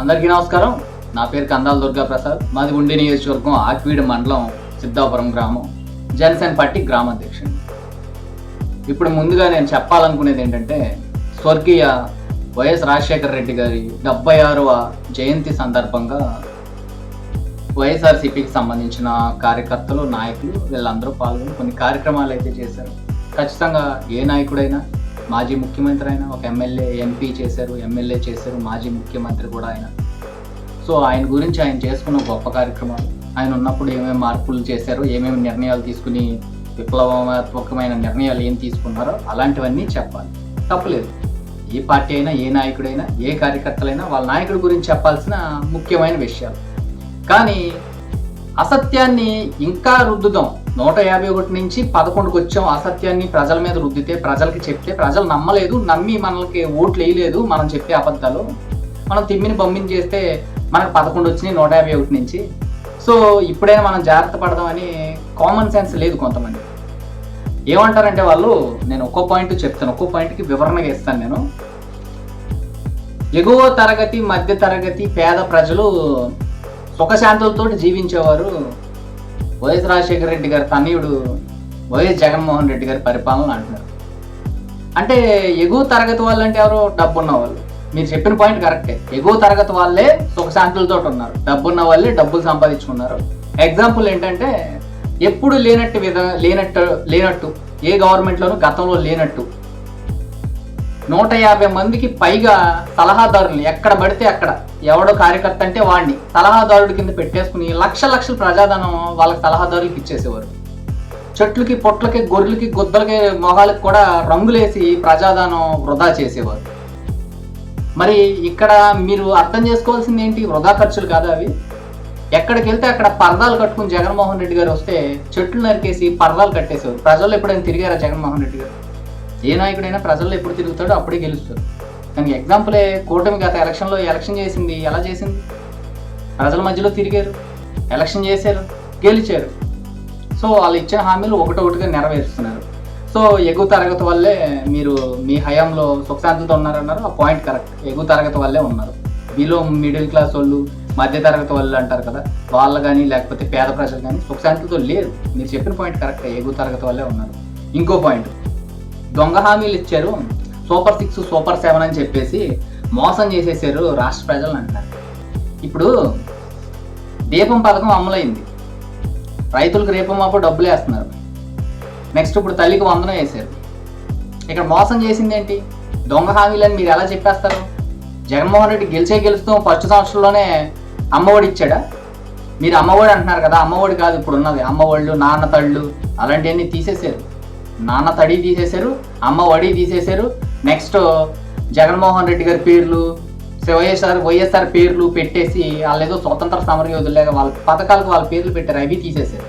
అందరికీ నమస్కారం. నా పేరు కందాల దుర్గా ప్రసాద్ మాది ఉండి నియోజకవర్గం ఆక్వీడ్ మండలం సిద్ధాపురం గ్రామం జనసేన పార్టీ గ్రామ అధ్యక్షుడు ఇప్పుడు ముందుగా నేను చెప్పాలనుకునేది ఏంటంటే స్వర్గీయ వైఎస్ రాజశేఖర రెడ్డి గారి డెబ్బై ఆరవ జయంతి సందర్భంగా వైఎస్ఆర్సీపీకి సంబంధించిన కార్యకర్తలు నాయకులు వీళ్ళందరూ పాల్గొని కొన్ని కార్యక్రమాలు అయితే చేశారు. ఖచ్చితంగా ఏ నాయకుడైనా మాజీ ముఖ్యమంత్రి అయినా ఒక ఎమ్మెల్యే ఎంపీ చేశారు ఎమ్మెల్యే చేశారు మాజీ ముఖ్యమంత్రి కూడా ఆయన. సో ఆయన గురించి ఆయన చేసుకున్న గొప్ప కార్యక్రమాలు. ఆయన ఉన్నప్పుడు ఏమేమి మార్పులు చేశారు ఏమేమి నిర్ణయాలు తీసుకుని విప్లవాత్మకమైన నిర్ణయాలు ఏం తీసుకున్నారో అలాంటివన్నీ చెప్పాలి. తప్పలేదు. ఏ పార్టీ అయినా ఏ నాయకుడైనా ఏ కార్యకర్తలైనా వాళ్ళ నాయకుడి గురించి చెప్పాల్సిన ముఖ్యమైన విషయాలు. కానీ అసత్యాన్ని ఇంకా రుద్దుదాం నూట యాభై ఒకటి నుంచి పదకొండుకి వచ్చాం అసత్యాన్ని ప్రజల మీద రుద్దితే ప్రజలకి చెప్తే ప్రజలు నమ్మలేదు నమ్మి మనకి ఓట్లు వేయలేదు మనం చెప్పే అబద్ధాలు. మనం తిమ్మిని బొమ్మిని చేస్తే మనకు పదకొండు వచ్చినాయి నూట యాభై ఒకటి నుంచి. సో ఇప్పుడైనా మనం జాగ్రత్త పడదామని కామన్ సెన్స్ లేదు కొంతమంది. ఏమంటారంటే వాళ్ళు నేను ఒక్కో పాయింట్ చెప్తాను ఒక్కో పాయింట్కి వివరణగా ఇస్తాను నేను. ఎగువ తరగతి మధ్య తరగతి పేద ప్రజలు సుఖశాంతులతో జీవించేవారు వైఎస్ రాజశేఖర రెడ్డి గారి తనయుడు వైఎస్ జగన్మోహన్ రెడ్డి గారి పరిపాలన అంటున్నారు. అంటే ఎగువ తరగతి వాళ్ళు అంటే ఎవరు డబ్బున్న వాళ్ళు. మీరు చెప్పిన పాయింట్ కరెక్టే ఎగువ తరగతి వాళ్ళే సుఖశాంతులతో ఉన్నారు. డబ్బున్న వాళ్ళే డబ్బులు సంపాదించుకున్నారు. ఎగ్జాంపుల్ ఏంటంటే ఎప్పుడు లేనట్టు విధ లేనట్టు లేనట్టు ఏ గవర్నమెంట్లోనూ గతంలో లేనట్టు నూట యాభై మందికి పైగా సలహాదారులు ఎక్కడ పడితే అక్కడ. ఎవడో కార్యకర్త అంటే వాడిని సలహాదారుడి కింద పెట్టేసుకుని లక్ష లక్షల ప్రజాధనం వాళ్ళకి సలహాదారులకు ఇచ్చేసేవారు. చెట్లకి పొట్లకి గొర్రెలకి గుద్దలకి మొహాలకు కూడా రంగులేసి ప్రజాధనం వృధా చేసేవారు. మరి ఇక్కడ మీరు అర్థం చేసుకోవాల్సింది ఏంటి? వృధా ఖర్చులు కాదా అవి? ఎక్కడికి వెళ్తే అక్కడ పరదాలు కట్టుకుని జగన్మోహన్ రెడ్డి గారు వస్తే చెట్లు నరికేసి పరదాలు కట్టేసేవారు. ప్రజలు ఎప్పుడైనా తిరిగారా జగన్మోహన్ రెడ్డి గారు? ఏ నాయకుడైనా ప్రజల్లో ఎప్పుడు తిరుగుతాడో అప్పుడే గెలుస్తాడు. దానికి ఎగ్జాంపులే కూటమి గత ఎలక్షన్లో ఎలక్షన్ చేసింది ఎలా చేసింది? ప్రజల మధ్యలో తిరిగారు ఎలక్షన్ చేశారు గెలిచారు. సో వాళ్ళు ఇచ్చిన హామీలు ఒకటొకటిగా నెరవేరుస్తున్నారు. సో ఎగువ తరగతి వల్లే మీరు మీ హయాంలో సుఖశాంతితో ఉన్నారన్నారు ఆ పాయింట్ కరెక్ట్ ఎగువ తరగతి వల్లే ఉన్నారు. మీలో మిడిల్ క్లాస్ వాళ్ళు మధ్య తరగతి వాళ్ళు అంటారు కదా వాళ్ళు కానీ లేకపోతే పేద ప్రజలు కానీ సుఖశాంతితో లేరు. మీరు చెప్పిన పాయింట్ కరెక్ట్ ఎగువ తరగతి వల్లే ఉన్నారు. ఇంకో పాయింట్ దొంగ హామీలు ఇచ్చారు. సూపర్ సిక్స్ సూపర్ సెవెన్ అని చెప్పేసి మోసం చేసేసారు రాష్ట్ర ప్రజలను అంటారు ఇప్పుడు దీపం పథకం అమలైంది. రైతులకు రేపం మాపు డబ్బులు వేస్తున్నారు. నెక్స్ట్ ఇప్పుడు తల్లికి వందనం వేశారు. ఇక్కడ మోసం చేసింది ఏంటి? దొంగ హామీలని మీరు ఎలా చెప్పేస్తారు? జగన్మోహన్ రెడ్డి గెలిచే గెలుస్తూ ఫస్ట్ సంవత్సరంలోనే అమ్మఒడి ఇచ్చాడా? మీరు అమ్మఒడి అంటున్నారు కదా అమ్మఒడి కాదు ఇప్పుడు ఉన్నది అమ్మఒళ్ళు నాన్న తళ్ళు అలాంటివన్నీ తీసేసారు నాన్న తడి తీసేశారు అమ్మ వడి తీసేశారు. నెక్స్ట్ జగన్మోహన్ రెడ్డి గారి పేర్లు వైఎస్ఆర్ వైఎస్ఆర్ పేర్లు పెట్టేసి వాళ్ళు ఏదో స్వతంత్ర సమరయోధులేగా వాళ్ళ పథకాలకు వాళ్ళ పేర్లు పెట్టారు అవి తీసేశారు.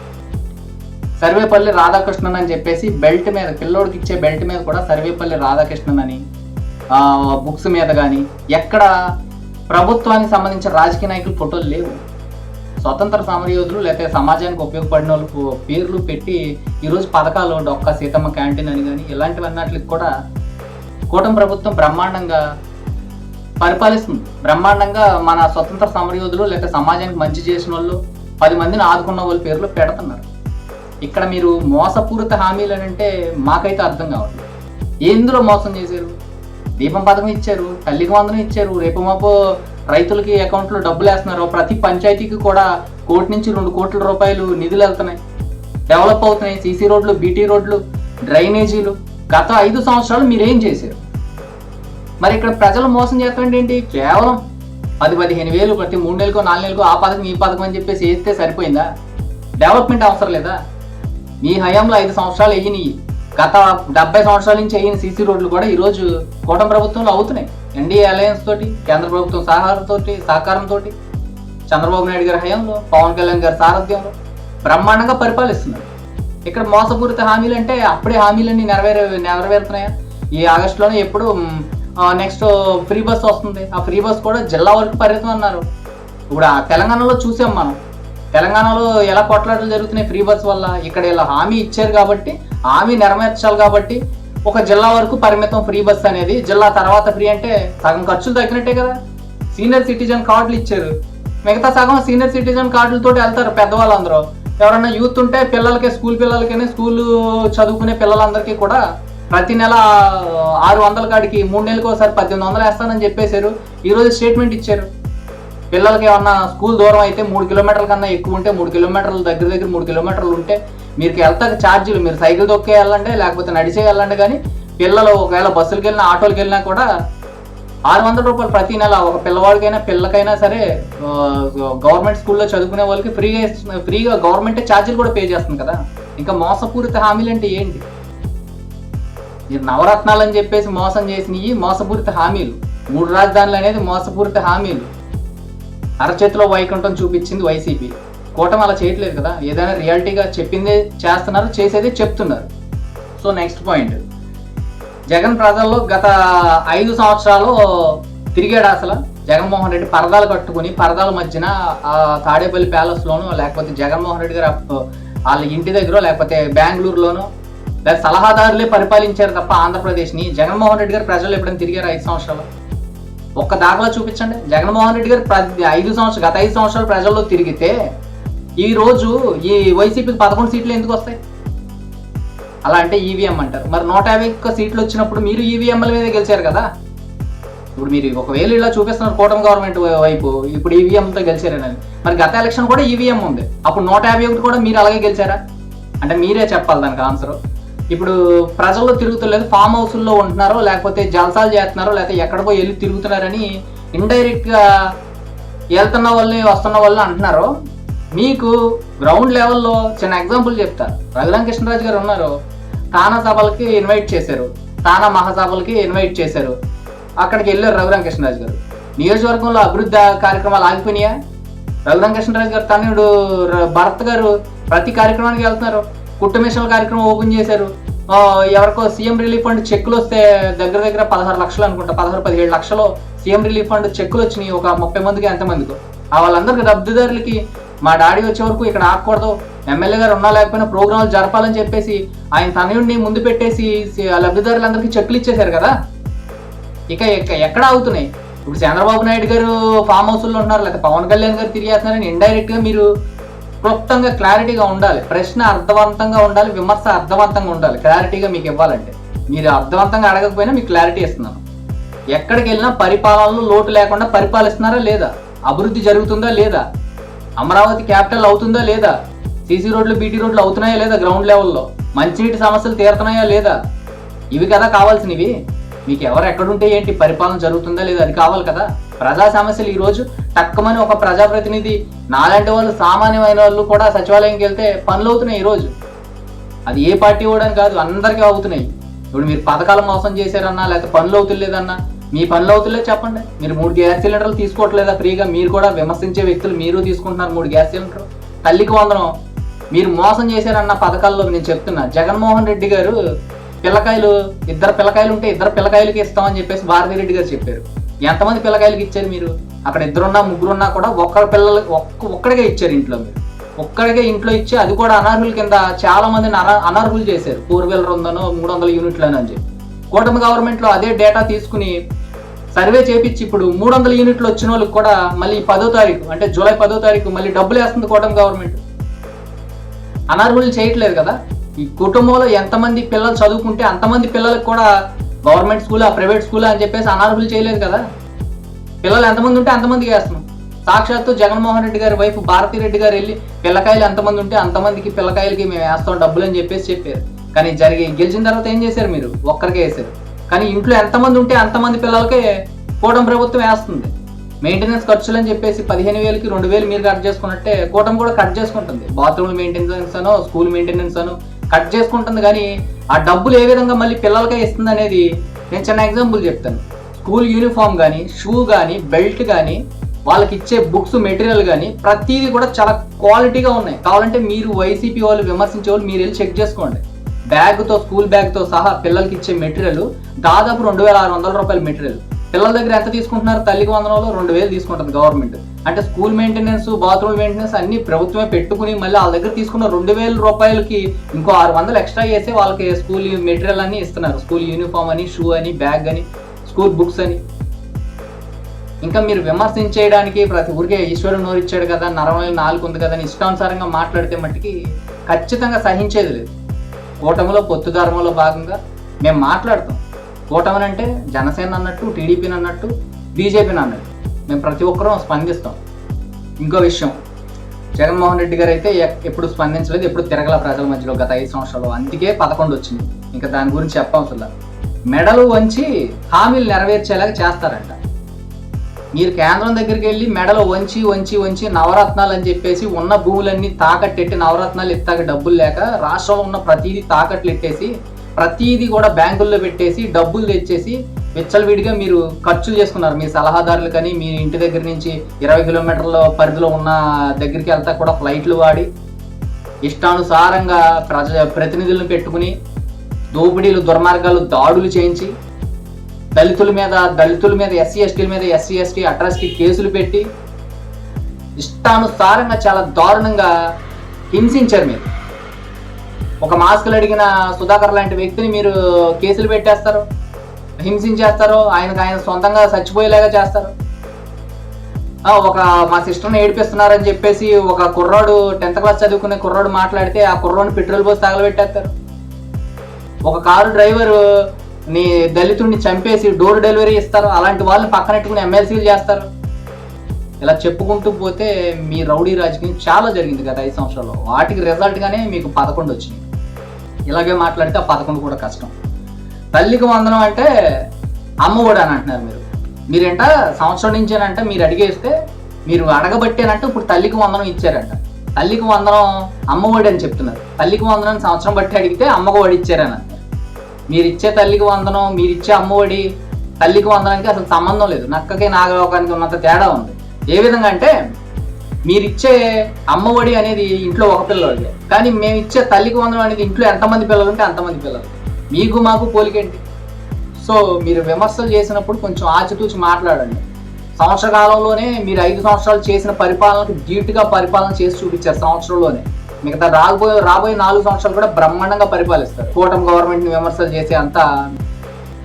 సర్వేపల్లి రాధాకృష్ణన్ అని చెప్పేసి బెల్ట్ మీద పిల్లోడికి ఇచ్చే బెల్ట్ మీద కూడా సర్వేపల్లి రాధాకృష్ణన్ అని బుక్స్ మీద కానీ ఎక్కడ ప్రభుత్వానికి సంబంధించిన రాజకీయ నాయకుల ఫోటోలు లేవు. స్వతంత్ర సమరయోధులు లేకపోతే సమాజానికి ఉపయోగపడిన వాళ్ళకు పేర్లు పెట్టి ఈరోజు పథకాలు డొక్క సీతమ్మ క్యాంటీన్ అని కానీ ఇలాంటివన్నట్లకి కూడా కూటమి ప్రభుత్వం బ్రహ్మాండంగా పరిపాలిస్తుంది. బ్రహ్మాండంగా మన స్వతంత్ర సమరయోధులు లేక సమాజానికి మంచి చేసిన వాళ్ళు పది మందిని ఆదుకున్న వాళ్ళ పేర్లు పెడుతున్నారు. ఇక్కడ మీరు మోసపూరిత హామీలు అని అంటే మాకైతే అర్థం కావట్లేదు. ఎందులో మోసం చేశారు? దీపం పథకం ఇచ్చారు తల్లికి వందనం ఇచ్చారు రేపు మాపు రైతులకి అకౌంట్లో డబ్బులు వేస్తున్నారు. ప్రతి పంచాయతీకి కూడా కోటి నుంచి రెండు కోట్ల రూపాయలు నిధులు వెళ్తున్నాయి. డెవలప్ అవుతున్నాయి. సీసీ రోడ్లు బీటీ రోడ్లు డ్రైనేజీలు. గత ఐదు సంవత్సరాలు మీరేం చేశారు? మరి ఇక్కడ ప్రజలు మోసం చేస్తారంటే ఏంటి? కేవలం పది పదిహేను వేలు ప్రతి మూడు నెలలకు నాలుగు నెలలకు ఆ పథకం ఈ పథకం అని చెప్పేసి వేస్తే సరిపోయిందా? డెవలప్మెంట్ అవసరం లేదా? మీ హయాంలో ఐదు సంవత్సరాలు అయ్యినాయి గత డెబ్బై సంవత్సరాల నుంచి అయిన సీసీ రోడ్లు కూడా ఈరోజు కూటమి ప్రభుత్వంలో అవుతున్నాయి. ఎన్డీఏ అలయన్స్ తోటి కేంద్ర ప్రభుత్వం సహకారంతో సహకారంతో చంద్రబాబు నాయుడు గారి హయాంలో పవన్ కళ్యాణ్ గారి సారథ్యంలో బ్రహ్మాండంగా పరిపాలిస్తున్నారు. ఇక్కడ మోసపూరిత హామీలు అంటే అప్పుడే హామీలన్నీ నెరవేరే నెరవేరుతున్నాయా? ఈ ఆగస్టులోనే ఎప్పుడు నెక్స్ట్ ఫ్రీ బస్ వస్తుంది. ఆ ఫ్రీ బస్ కూడా జిల్లా వరకు పరిమితం అన్నారు. ఇప్పుడు ఆ తెలంగాణలో చూసాం మనం. తెలంగాణలో ఎలా కొట్లాటలు జరుగుతున్నాయి ఫ్రీ బస్ వల్ల? ఇక్కడ ఇలా హామీ ఇచ్చారు కాబట్టి హామీ నెరవేర్చాలి కాబట్టి ఒక జిల్లా వరకు పరిమితం ఫ్రీ బస్ అనేది జిల్లా తర్వాత ఫ్రీ అంటే సగం ఖర్చులు తగ్గినట్టే కదా. సీనియర్ సిటిజన్ కార్డులు ఇచ్చారు. మిగతా సగం సీనియర్ సిటిజన్ కార్డులతో వెళ్తారు పెద్దవాళ్ళందరూ. ఎవరన్నా యూత్ ఉంటే పిల్లలకి స్కూల్ పిల్లలకైనా స్కూల్ చదువుకునే పిల్లలందరికీ కూడా ప్రతి నెల ఆరు వందల కాడికి మూడు నెలలకు ఒకసారి పద్దెనిమిది వందలు వేస్తానని చెప్పేశారు. ఈరోజు స్టేట్మెంట్ ఇచ్చారు. పిల్లలకి ఏమన్నా స్కూల్ దూరం అయితే మూడు కిలోమీటర్ల కన్నా ఎక్కువ ఉంటే మూడు కిలోమీటర్ల దగ్గర దగ్గర మూడు కిలోమీటర్లు ఉంటే మీకు వెళ్తాక ఛార్జీలు మీరు సైకిల్ తొక్కే వెళ్ళండి లేకపోతే నడిచే వెళ్ళండి కానీ పిల్లలు ఒకవేళ బస్సులకు వెళ్ళినా ఆటోలకు వెళ్ళినా కూడా ఆరు వందల రూపాయలు ప్రతి నెల ఒక పిల్లవాడికైనా పిల్లకైనా సరే గవర్నమెంట్ స్కూల్లో చదువుకునే వాళ్ళకి ఫ్రీగా ఫ్రీగా గవర్నమెంటే ఛార్జీలు కూడా పే చేస్తుంది కదా. ఇంకా మోసపూరిత హామీలు అంటే ఏంటి? నవరత్నాలు అని చెప్పేసి మోసం చేసినవి మోసపూరిత హామీలు. మూడు రాజధానులు అనేది మోసపూరిత హామీలు. అరచేతిలో వైకుంఠం చూపించింది వైసీపీ. కూటమి అలా చేయట్లేదు కదా. ఏదైనా రియాలిటీగా చెప్పిందే చేస్తున్నారు చేసేదే చెప్తున్నారు. సో నెక్స్ట్ పాయింట్ జగన్ ప్రజల్లో గత ఐదు సంవత్సరాలు తిరిగాడు అసలు? జగన్మోహన్ రెడ్డి పరదాలు కట్టుకుని పరదాల మధ్యన ఆ తాడేపల్లి ప్యాలెస్లోను లేకపోతే జగన్మోహన్ రెడ్డి గారు వాళ్ళ ఇంటి దగ్గర లేకపోతే బెంగళూరులోను లేదా సలహాదారులే పరిపాలించారు తప్ప ఆంధ్రప్రదేశ్ని. జగన్మోహన్ రెడ్డి గారు ప్రజలు ఎప్పుడైనా తిరిగారు ఐదు సంవత్సరాలు? ఒక్క దాఖలా చూపించండి. జగన్మోహన్ రెడ్డి గారు ఐదు సంవత్సరాలు గత ఐదు సంవత్సరాలు ప్రజల్లో తిరిగితే ఈ రోజు ఈ వైసీపీకి పదకొండు సీట్లు ఎందుకు వస్తాయి? అలా అంటే ఈవీఎం అంటారు. మరి నూట యాభై ఒక్క సీట్లు వచ్చినప్పుడు మీరు ఈవీఎంల మీద గెలిచారు కదా? ఇప్పుడు మీరు ఒకవేళ ఇలా చూపిస్తున్నారు కూటమి గవర్నమెంట్ వైపు ఇప్పుడు ఈవీఎంతో గెలిచారని. మరి గత ఎలక్షన్ కూడా ఈవీఎం ఉంది. అప్పుడు నూట యాభై ఒకటి కూడా మీరు అలాగే గెలిచారా? అంటే మీరే చెప్పాలి దానికి ఆన్సర్. ఇప్పుడు ప్రజల్లో తిరుగుతలేదు ఫామ్ హౌస్ల్లో ఉంటున్నారో లేకపోతే జలసాలు చేస్తున్నారో లేకపోతే ఎక్కడికో వెళ్ళి తిరుగుతున్నారని ఇండైరెక్ట్గా వెళ్తున్న వాళ్ళని వస్తున్న వాళ్ళని అంటున్నారు మీకు గ్రౌండ్ లెవెల్లో చిన్న ఎగ్జాంపుల్ చెప్తా. రఘురామ కృష్ణరాజు గారు ఉన్నారు. తానా సభలకి ఇన్వైట్ చేశారు. తానా మహాసభలకి ఇన్వైట్ చేశారు. అక్కడికి వెళ్ళారు రఘురామ కృష్ణరాజు గారు. నియోజకవర్గంలో అభివృద్ధి కార్యక్రమాలు ఆగిపోయినాయా? రఘురామ కృష్ణరాజు గారు తనయుడు ర- భరత్ గారు ప్రతి కార్యక్రమానికి వెళ్తున్నారు. కుట్టు కార్యక్రమం ఓపెన్ చేశారు. ఎవరికో సీఎం రిలీఫ్ ఫండ్ చెక్కులు వస్తే దగ్గర దగ్గర పదహారు లక్షలు అనుకుంటా. పదహారు పదిహేడు లక్షలు సీఎం రిలీఫ్ ఫండ్ చెక్కులు వచ్చినాయి ఒక ముప్పై మందికి ఎంతమందికి. ఆ వాళ్ళందరికీ లబ్ధిదారులకి మా డాడీ వచ్చే వరకు ఇక్కడ ఆగకూడదు. ఎమ్మెల్యే గారు ఉన్నా లేకపోయినా ప్రోగ్రాంలు జరపాలని చెప్పేసి ఆయన తనయుడిని ముందు పెట్టేసి లబ్ధిదారులందరికీ చెక్కులు ఇచ్చేశారు కదా. ఇక ఎక్కడ అవుతున్నాయి ఇప్పుడు చంద్రబాబు నాయుడు గారు ఫామ్ హౌస్లో ఉన్నారు లేకపోతే పవన్ కళ్యాణ్ గారు తిరిగేస్తున్నారని ఇండైరెక్ట్గా మీరు క్లుప్తంగా క్లారిటీగా ఉండాలి. ప్రశ్న అర్థవంతంగా ఉండాలి విమర్శ అర్థవంతంగా ఉండాలి. క్లారిటీగా మీకు ఇవ్వాలంటే. మీరు అర్థవంతంగా అడగకపోయినా మీకు క్లారిటీ ఇస్తున్నాను. ఎక్కడికి వెళ్ళినా పరిపాలనలో లోటు లేకుండా పరిపాలిస్తున్నారా లేదా? అభివృద్ధి జరుగుతుందా లేదా? అమరావతి క్యాపిటల్ అవుతుందా లేదా? సీసీ రోడ్లు బీటీ రోడ్లు అవుతున్నాయా లేదా గ్రౌండ్ లెవెల్లో మంచినీటి సమస్యలు తీరుతున్నాయా లేదా? ఇవి కదా కావాల్సినవి. మీకు ఎవరు ఎక్కడుంటే ఏంటి? పరిపాలన జరుగుతుందా లేదా? అది కావాలి కదా. ప్రజా సమస్యలు ఈరోజు తక్కువని ఒక ప్రజాప్రతినిధి నాలాంటి వాళ్ళు సామాన్యమైన వాళ్ళు కూడా సచివాలయంకి వెళ్తే పనులు అవుతున్నాయి ఈరోజు అది ఏ పార్టీ ఇవ్వడం కాదు అందరికీ అవుతున్నాయి. ఇప్పుడు మీరు పథకాలు మోసం చేశారన్నా లేకపోతే పనులు అవుతులేదన్నా మీ పనులు అవుతులేదు చెప్పండి. మీరు మూడు గ్యాస్ సిలిండర్లు తీసుకోవట్లేదా? ఫ్రీగా మీరు కూడా విమర్శించే వ్యక్తులు మీరు తీసుకుంటున్నారు మూడు గ్యాస్ సిలిండర్ తల్లికి వందనం. మీరు మోసం చేశారన్న పథకాల్లో నేను చెప్తున్నా. జగన్మోహన్ రెడ్డి గారు పిల్లకాయలు ఇద్దరు పిల్లకాయలు ఉంటే ఇద్దరు పిల్లకాయలకి ఇస్తామని చెప్పేసి భారతి రెడ్డి గారు చెప్పారు. ఎంతమంది పిల్లకాయలకి ఇచ్చారు మీరు? అక్కడ ఇద్దరున్నా ముగ్గురున్నా కూడా ఒక్కరి పిల్లలు ఒక్క ఒక్కడిగా ఇచ్చారు ఇంట్లో మీరు. ఒక్కడిగా ఇంట్లో ఇచ్చి అది కూడా అనర్హుల కింద చాలా మందిని అన అనర్హులు చేశారు. ఫోర్ వీలర్ ఉందనో మూడు వందల యూనిట్లను అని చెప్పి. కూటమి గవర్నమెంట్లో అదే డేటా తీసుకుని సర్వే చేపించి ఇప్పుడు మూడు వందల యూనిట్లు వచ్చిన వాళ్ళకి కూడా మళ్ళీ పదో తారీఖు అంటే జూలై పదో తారీఖు మళ్ళీ డబ్బులు వేస్తుంది కోటం గవర్నమెంట్. అనర్హులు చేయట్లేదు కదా. ఈ కుటుంబంలో ఎంతమంది పిల్లలు చదువుకుంటే అంతమంది పిల్లలకు కూడా గవర్నమెంట్ స్కూల్ ఆ ప్రైవేట్ స్కూల్ అని చెప్పేసి అనర్హులు చేయలేదు కదా. పిల్లలు ఎంతమంది ఉంటే అంతమందికి వేస్తున్నాం. సాక్షాత్తు జగన్మోహన్ రెడ్డి గారి వైపు భారతీ రెడ్డి గారు వెళ్ళి పిల్లకాయలు ఎంతమంది ఉంటే అంతమందికి పిల్లకాయలకి మేము వేస్తాం డబ్బులు అని చెప్పేసి చెప్పారు. కానీ జరిగి గెలిచిన తర్వాత ఏం చేశారు మీరు? ఒక్కరికే వేశారు. కానీ ఇంట్లో ఎంతమంది ఉంటే అంతమంది పిల్లలకే కూటమి ప్రభుత్వం వేస్తుంది. మెయింటెనెన్స్ ఖర్చులు అని చెప్పేసి పదిహేను వేలకి రెండు వేలు మీరు కట్ చేసుకున్నట్టే కూటమి కూడా కట్ చేసుకుంటుంది. బాత్రూమ్ మెయింటెనెన్స్ అనో స్కూల్ మెయింటెనెన్స్ అనో కట్ చేసుకుంటుంది కానీ ఆ డబ్బులు ఏ విధంగా మళ్ళీ పిల్లలకే ఇస్తుంది అనేది నేను చిన్న ఎగ్జాంపుల్ చెప్తాను. స్కూల్ యూనిఫామ్ కానీ షూ కానీ బెల్ట్ కానీ వాళ్ళకి ఇచ్చే బుక్స్ మెటీరియల్ కానీ ప్రతిదీ కూడా చాలా క్వాలిటీగా ఉన్నాయి. కావాలంటే మీరు వైసీపీ వాళ్ళు విమర్శించే వాళ్ళు మీరు వెళ్ళి చెక్ చేసుకోండి. బ్యాగ్తో స్కూల్ బ్యాగ్తో సహా పిల్లలకి ఇచ్చే మెటీరియల్ దాదాపు రెండు వేల ఆరు వందల రూపాయల మెటీరియల్. పిల్లల దగ్గర ఎంత తీసుకుంటున్నారు? తల్లికి వందనంలో రెండు వేలు తీసుకుంటుంది గవర్నమెంట్ అంటే స్కూల్ మెయింటెనెన్స్ బాత్రూమ్ మెయింటెనెన్స్ అన్ని ప్రభుత్వమే పెట్టుకుని మళ్ళీ వాళ్ళ దగ్గర తీసుకున్న రెండు వేల రూపాయలకి ఇంకో ఆరు వందలు ఎక్స్ట్రా చేసి వాళ్ళకి స్కూల్ మెటీరియల్ అన్ని ఇస్తున్నారు. స్కూల్ యూనిఫామ్ అని షూ అని బ్యాగ్ అని స్కూల్ బుక్స్ అని. ఇంకా మీరు విమర్శించేయడానికి ప్రతి ఊరికే ఈశ్వరుడు నోరిచ్చాడు కదా నరవై నాలుగు ఉంది కదా అని ఇష్టానుసారంగా మాట్లాడితే మట్టికి ఖచ్చితంగా సహించేది లేదు. కూటమిలో పొత్తు ధర్మంలో భాగంగా మేము మాట్లాడతాం. కూటమిని అంటే జనసేన అన్నట్టు టీడీపీని అన్నట్టు బీజేపీని అన్నట్టు. మేము ప్రతి ఒక్కరూ స్పందిస్తాం. ఇంకో విషయం జగన్మోహన్ రెడ్డి గారు అయితే ఎప్పుడు స్పందించలేదు ఎప్పుడు తిరగల ప్రజల మధ్యలో గత ఐదు సంవత్సరాలు అందుకే పదకొండు వచ్చింది. ఇంకా దాని గురించి చెప్పవసరం మెడలు వంచి హామీలు నెరవేర్చేలాగా చేస్తారంట. మీరు కేంద్రం దగ్గరికి వెళ్ళి మెడలు వంచి వంచి వంచి నవరత్నాలు అని చెప్పేసి ఉన్న భూములన్నీ తాకట్టెట్టి నవరత్నాలు ఎత్తాక డబ్బులు లేక రాష్ట్రంలో ఉన్న ప్రతిదీ తాకట్లు ఎట్టేసి ప్రతిదీ కూడా బ్యాంకుల్లో పెట్టేసి డబ్బులు తెచ్చేసి విచ్చలవిడిగా మీరు ఖర్చులు చేసుకున్నారు. మీ సలహాదారులు కానీ మీ ఇంటి దగ్గర నుంచి ఇరవై కిలోమీటర్ల పరిధిలో ఉన్న దగ్గరికి వెళ్తా కూడా ఫ్లైట్లు వాడి ఇష్టానుసారంగా ప్రజ ప్రతినిధులను పెట్టుకుని దోపిడీలు దుర్మార్గాలు దాడులు చేయించి దళితుల మీద దళితుల మీద ఎస్సీ ఎస్టీల మీద ఎస్సీ ఎస్టీ అట్రాసిటీ కేసులు పెట్టి ఇష్టానుసారంగా చాలా దారుణంగా హింసించారు మీరు. ఒక మాస్కులు అడిగిన సుధాకర్ లాంటి వ్యక్తిని మీరు కేసులు పెట్టేస్తారు హింసించేస్తారు ఆయనకు ఆయన సొంతంగా చచ్చిపోయేలాగా చేస్తారు. ఒక మా సిస్టర్ని ఏడిపిస్తున్నారని చెప్పేసి ఒక కుర్రాడు టెన్త్ క్లాస్ చదువుకునే కుర్రాడు మాట్లాడితే ఆ కుర్రాడిని పెట్రోల్ పోసి తగలబెట్టేస్తారు. ఒక కారు డ్రైవరు నీ దళితుడిని చంపేసి డోర్ డెలివరీ ఇస్తారు అలాంటి వాళ్ళని పక్కనెట్టుకుని ఎమ్మెల్సీలు చేస్తారు. ఇలా చెప్పుకుంటూ పోతే మీ రౌడీ రాజకీయం చాలా జరిగింది గత ఐదు సంవత్సరాల్లో. వాటికి రిజల్ట్గానే మీకు పదకొండు వచ్చింది ఇలాగే మాట్లాడితే ఆ పదకొండు కూడా కష్టం. తల్లికి వందనం అంటే అమ్మఒడి అని అంటున్నారు మీరు. మీరేంట సంవత్సరం నుంచేనంట మీరు అడిగేస్తే మీరు అడగబట్టేనంటే ఇప్పుడు తల్లికి వందనం ఇచ్చారంట. తల్లికి వందనం అమ్మఒడి అని చెప్తున్నారు. తల్లికి వందనం సంవత్సరం బట్టి అడిగితే అమ్మకు ఒడి ఇచ్చారని మీరిచ్చే మీరు ఇచ్చే తల్లికి వందనం మీరు ఇచ్చే అమ్మఒడి తల్లికి వందనానికి అసలు సంబంధం లేదు. నక్కకి నాగలోకానికి ఉన్నంత తేడా ఉంది. ఏ విధంగా అంటే మీరిచ్చే అమ్మఒడి అనేది ఇంట్లో ఒక పిల్లలకి కానీ మేము ఇచ్చే తల్లికి వందనం అనేది ఇంట్లో ఎంతమంది పిల్లలు ఉంటే అంతమంది పిల్లలు. మీకు మాకు పోలికేంటి సో మీరు విమర్శలు చేసినప్పుడు కొంచెం ఆచితూచి మాట్లాడండి. సంవత్సర కాలంలోనే మీరు ఐదు సంవత్సరాలు చేసిన పరిపాలనకు ధీటుగా పరిపాలన చేసి చూపించారు సంవత్సరంలోనే. మిగతా రాబోయే రాబోయే నాలుగు సంవత్సరాలు కూడా బ్రహ్మాండంగా పరిపాలిస్తారు. కూటమి గవర్నమెంట్ని విమర్శలు చేసే అంత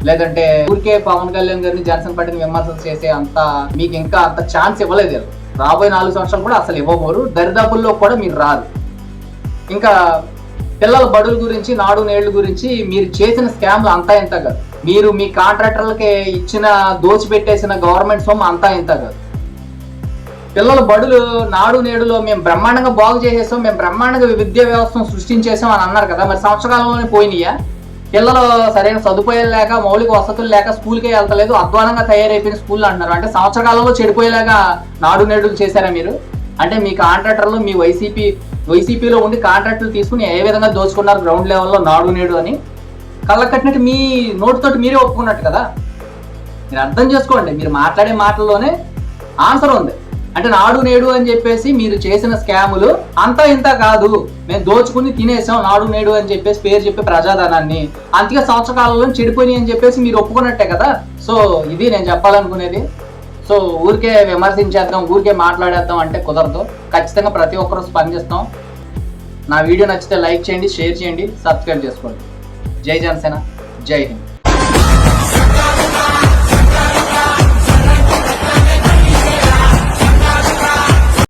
లేదంటే ఊరికే పవన్ కళ్యాణ్ గారిని జాన్సన్ పార్టీని విమర్శలు చేసే అంత మీకు ఇంకా అంత ఛాన్స్ ఇవ్వలేదు రాబోయే నాలుగు సంవత్సరాలు కూడా అసలు ఇవ్వబోరు. దరిదాపుల్లో కూడా మీరు రాదు ఇంకా పిల్లల బడుల గురించి నాడు నేళ్ళు గురించి మీరు చేసిన స్కామ్లు అంతా ఇంత కాదు. మీరు మీ కాంట్రాక్టర్లకి ఇచ్చిన దోచిపెట్టేసిన గవర్నమెంట్ సొమ్ము అంతా ఇంత కాదు. పిల్లల బడులు నాడు నేడులో మేము బ్రహ్మాండంగా బాగు చేసేసాం మేము బ్రహ్మాండంగా విద్యా వ్యవస్థను సృష్టించేసాం అని అన్నారు కదా. మరి సంవత్సరకాలంలోనే పోయినాయా? పిల్లలు సరైన సదుపాయాలు లేక మౌలిక వసతులు లేక స్కూల్కే వెళ్తలేదు అధ్వానంగా తయారైపోయిన స్కూల్ అంటున్నారు. అంటే సంవత్సరకాలంలో చెడిపోయేలాగా నాడు నేడులు చేశారా మీరు? అంటే మీ కాంట్రాక్టర్లు మీ వైసీపీ వైసీపీలో ఉండి కాంట్రాక్టులు తీసుకుని ఏ విధంగా దోచుకున్నారు గ్రౌండ్ లెవెల్లో నాడు నేడు అని? కళ్ళ కట్టినట్టు మీ నోటితోటి మీరే ఒప్పుకున్నట్టు కదా? మీరు అర్థం చేసుకోండి మీరు మాట్లాడే మాటల్లోనే ఆన్సర్ ఉంది. అంటే నాడు నేడు అని చెప్పేసి మీరు చేసిన స్కాములు అంతా ఇంత కాదు. మేము దోచుకుని తినేసాం నాడు నేడు అని చెప్పేసి పేరు చెప్పి ప్రజాధనాన్ని. అంతగా సంవత్సర కాలంలో చెడిపోయి అని చెప్పేసి మీరు ఒప్పుకున్నట్టే కదా. సో ఇది నేను చెప్పాలనుకునేది. సో ఊరికే విమర్శించేద్దాం ఊరికే మాట్లాడేద్దాం అంటే కుదరదు. ఖచ్చితంగా ప్రతి ఒక్కరూ స్పందిస్తాం. నా వీడియో నచ్చితే లైక్ చేయండి షేర్ చేయండి సబ్స్క్రైబ్ చేసుకోండి. జై జనసేన జై హింద్.